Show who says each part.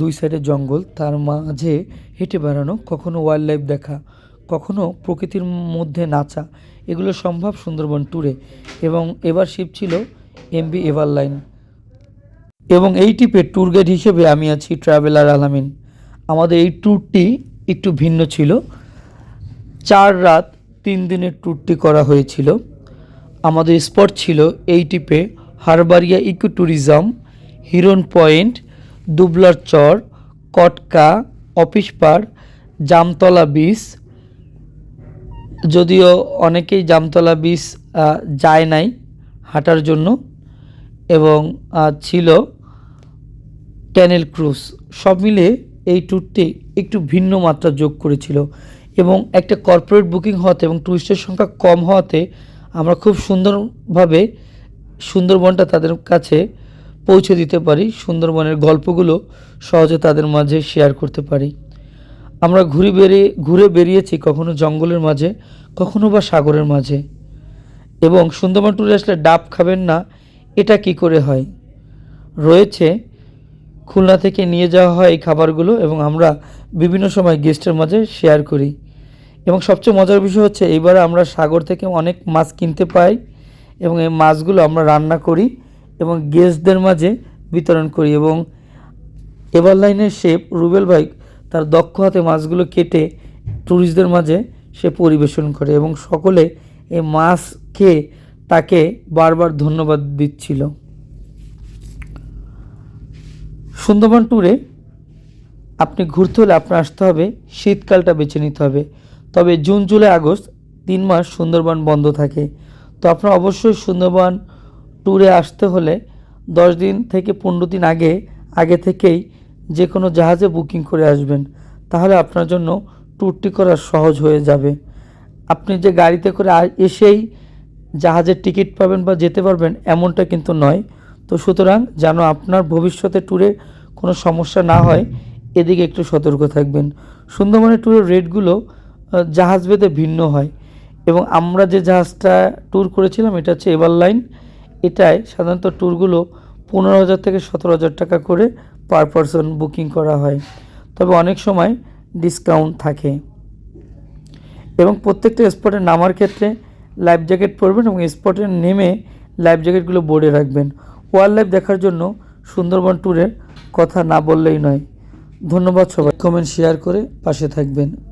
Speaker 1: দুই সাইডে জঙ্গল, তার মাঝে হেঁটে বেড়ানো, কখনো ওয়াইল্ড লাইফ দেখা, কখনো প্রকৃতির মধ্যে নাচা, এগুলো সম্ভব সুন্দরবন ট্যুরে এবং এবার শিপ ছিল এমবি এভার লাইন এবং এই ট্রিপের ট্যুর গাইড হিসেবে আমি আছি ট্রাভেলার আলামিন। আমাদের এই ট্যুরটি একটু ভিন্ন ছিল। চার রাত তিন দিনের ট্যুরটি করা হয়েছিল। আমাদের স্পট ছিল এই টিপে Harbaria eco tourism heron point দুবলার চর, কটকা, অফিস পাড়, জামতলা বিচ। যদিও অনেকেই জামতলা বিচ যায় নাই হাঁটার জন্য এবং ছিল ক্যানেল ক্রুজ সব মিলে এই ট্যুরটি একটু ভিন্ন মাত্রা যোগ করেছিল এবং একটা কর্পোরেট বুকিং হওয়াতে এবং টুরিস্টের সংখ্যা কম হওয়াতে আমরা খুব সুন্দরভাবে সুন্দরবনটা তাদের কাছে পৌঁছে দিতে পারি, সুন্দরবনের গল্পগুলো সহজে তাদের মাঝে শেয়ার করতে পারি। আমরা ঘুরে বেরিয়ে ঘুরে বেরিয়েছি কখনো জঙ্গলের মাঝে, কখনো বা সাগরের মাঝে। এবং সুন্দরবন ট্যুরে আসলে ডাব খাবেন না, এটা কি করে হয়? রয়েছে, খুলনা থেকে নিয়ে যাওয়া হয় এই খাবারগুলো এবং আমরা বিভিন্ন সময় গেস্টের মাঝে শেয়ার করি। এবং সবচেয়ে মজার বিষয় হচ্ছে, এইবারে আমরা সাগর থেকে অনেক মাছ কিনতে পাই এবং এই মাছগুলো আমরা রান্না করি। এবং গেস্টদের মাঝে বিতরণ করি এবং এবার লাইনের শেফ রুবেল ভাই তার দক্ষ হাতে মাছগুলো কেটে ট্যুরিস্টদের মাঝে সে পরিবেশন করে এবং সকলে এই মাছ খেয়ে তাকে বারবার ধন্যবাদ দিচ্ছিল। সুন্দরবন ট্যুরে আপনি ঘুরতে হলে আপনার আসতে হবে, শীতকালটা বেছে নিতে হবে। তবে জুন, জুলাই, আগস্ট তিন মাস সুন্দরবন বন্ধ থাকে। তো আপনার অবশ্যই সুন্দরবন ট্যুরে আসতে হলে দশ দিন থেকে পনেরো দিন আগে আগে থেকেই যে কোনো জাহাজে বুকিং করে আসবেন। তাহলে আপনার জন্য ট্যুরটি করা সহজ হয়ে যাবে। আপনি যে গাড়িতে করে এসেই জাহাজের টিকিট পাবেন বা যেতে পারবেন এমনটা কিন্তু নয়। তো সুতরাং যেন আপনার ভবিষ্যতে ট্যুরে কোনো সমস্যা না হয়, এদিকে একটু সতর্ক থাকবেন। সুন্দরবনের ট্যুরের রেটগুলো জাহাজ ভেদে ভিন্ন হয়। এবং আমরা যে জাহাজটা ট্যুর করেছিলাম, এটা হচ্ছে এভার লাইন এটায় সাধারণত ট্যুরগুলো পনেরো হাজার থেকে সতেরো হাজার টাকা করে পার পারসন বুকিং করা হয়। তবে অনেক সময় ডিসকাউন্ট থাকে। এবং প্রত্যেকটা স্পটে নামার ক্ষেত্রে লাইফ জ্যাকেট পরবেন এবং স্পটে নেমে লাইফ জ্যাকেটগুলো বোর্ডে রাখবেন। ওয়াইল্ড লাইফ দেখার জন্য সুন্দরবন ট্যুরের কথা না বললেই নয়। ধন্যবাদ সবাই। কমেন্ট, শেয়ার করে পাশে থাকবেন।